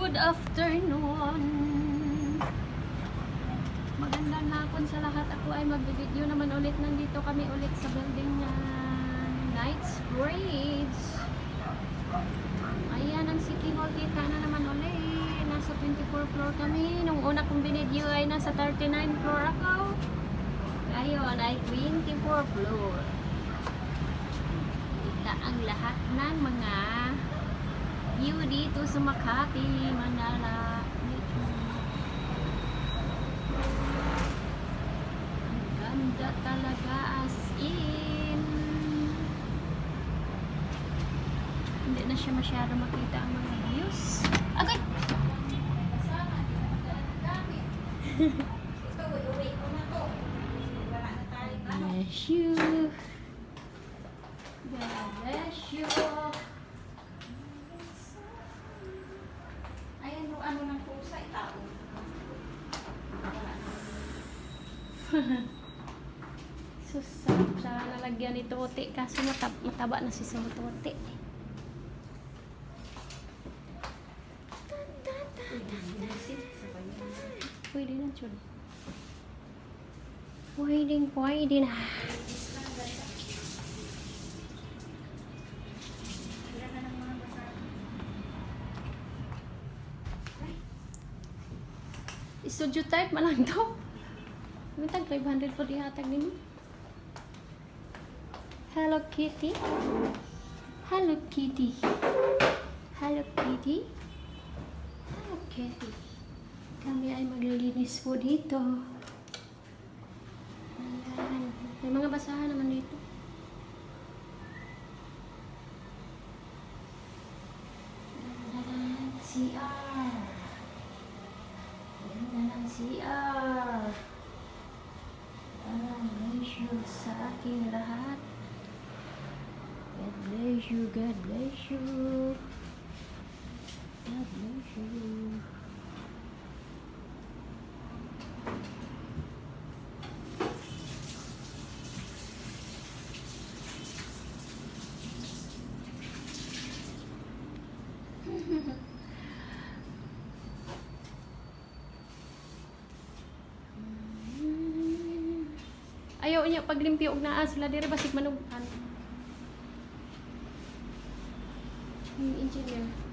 Good afternoon. Magandang hapon sa lahat. Ako ay magbibideo naman ulit. Nandito kami ulit sa building na Knights Bridge. Ayan ang City Hall. Kita na naman ulit. Nasa 24 floor kami. Nung una kong binideo ay nasa 39 floor ako. Ngayon ay 24 floor. Kita ang lahat ng mga view dito sa Makati, Manila. Ang ganda talaga as in. Hindi na siya masyado makita ang mga views. Agay! Bless you. God bless you. Ayan yung ano ng pusa, itaon. Susarap siya nalagyan ni Tote kaso matab mataba na si sa Tote. Pwede na, Chud. Pwede, pwede na. Studio type man minta 540 attack dulu hello kitty. Hello kitty. Hello kitty. Hello kitty. Kami ay maglilinis po dito may mga basahan naman dito CR ganda Bless you sa aking lahat. God bless you, God bless you. God bless you. Ayaw niya paglimpyo og naa sila dire basig manog ano. Yung engineer.